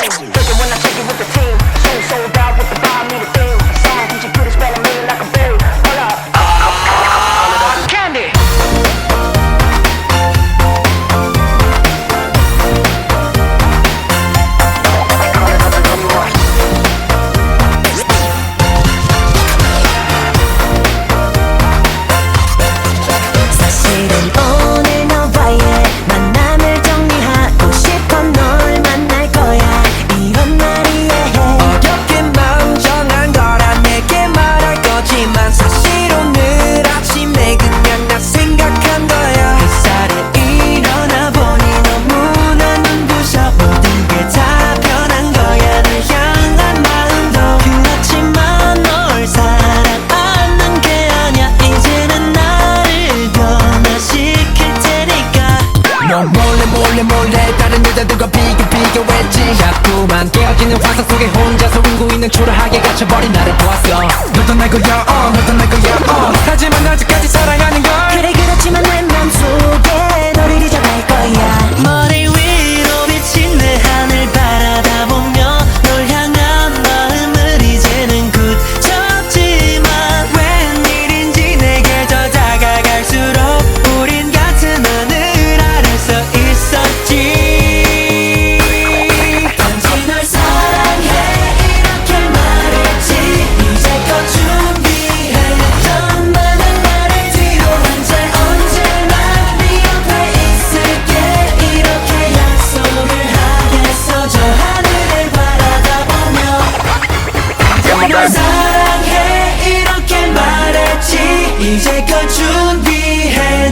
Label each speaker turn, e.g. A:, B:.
A: Whoa. 본능 초라하게 갇혀버린 나를 보았어. 너도 내 거야 어 너도 내 거야 어 하지만 아직까지
B: 널 사랑해 이렇게 말했지. 이제껏 그 준비해